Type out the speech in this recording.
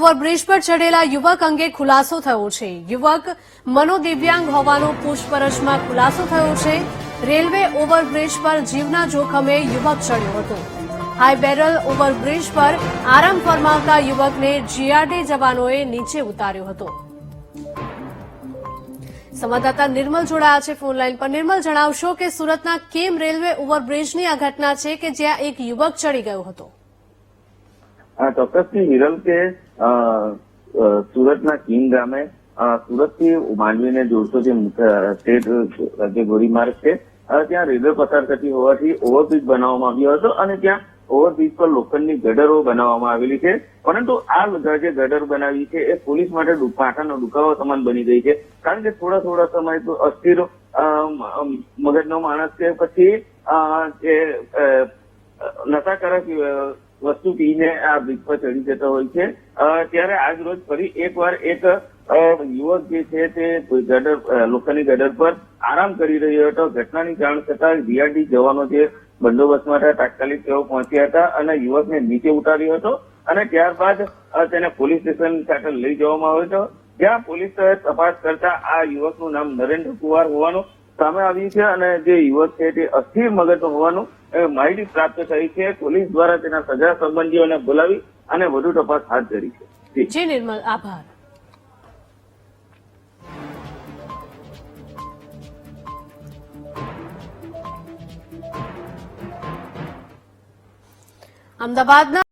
Overbridge પર ચડેલા યુવક અંગે ખુલાસો થયો છે. યુવક મનોદિવ્યાંગ હોવાનો પૂછપરછમાં ખુલાસો થયો છે. રેલવે ઓવરબ્રિજ પર જીવના જોખમે યુવક ચડ્યો હતો. હાઈ બેરલ ઓવરબ્રિજ પર આરામ ફરમાવતા યુવકને જીઆરડી જવાનોએ નીચે ઉતાર્યો હતો. સંવાદદાતા નિર્મલ જોડાયા છે ફોનલાઈન પર. નિર્મલ, જણાવશો કે સુરતના કેમ રેલવે ઓવરબ્રિજની આ ઘટના છે કે જ્યાં એક યુવક ચડી ગયો હતો? આ ચોક્કસથી હિરલ કે સુરતના કિંગ ગામે સુરતથી માંડવીને જોડતો જે સ્ટેટ જે ધોરીમાર્ગ છે. ત્યાં રેલવે પસાર થતી હોવાથી ઓવરબ્રિજ બનાવવામાં આવ્યો હતો અને ત્યાં ઓવરબ્રિજ પર લોખંડની ગડરો બનાવવામાં આવેલી છે. પરંતુ આ જે ગડર બનાવી છે એ પોલીસ માટે પાટાનો દુખાવો સમાન બની ગઈ છે. કારણ કે થોડા થોડા સમય તો અસ્થિર મગજનો માણસ કે પછી જે નશાકારક વસ્તુ પીને આ બ્રિજ પર ચડી જતો હોય છે. ત્યારે આજ રોજ ફરી એકવાર એક યુવક જે છે તે ગડર લોખંડની ગડર પર આરામ કરી રહ્યો હતો. ઘટનાની જાણ થતાં જીઆરડી જવાનો જે બંદોબસ્ત માટે તાત્કાલિક તેઓ પહોંચ્યા હતા અને યુવકને નીચે ઉતાર્યો હતો અને ત્યારબાદ તેને પોલીસ સ્ટેશન સાથે લઈ જવામાં આવ્યો હતો. જ્યાં પોલીસ તપાસ કરતા આ યુવકનું નામ નરેન્દ્ર કુમાર હોવાનું સામે આવ્યું છે અને જે યુવક છે તે અસ્થિર મગજનો હોવાનું માહિતી પ્રાપ્ત થઈ છે. પોલીસ દ્વારા તેના સગા સંબંધીઓને બોલાવી અને વધુ તપાસ હાથ ધરી છે. જી. નિર્મલ, આભાર. અમદાવાદના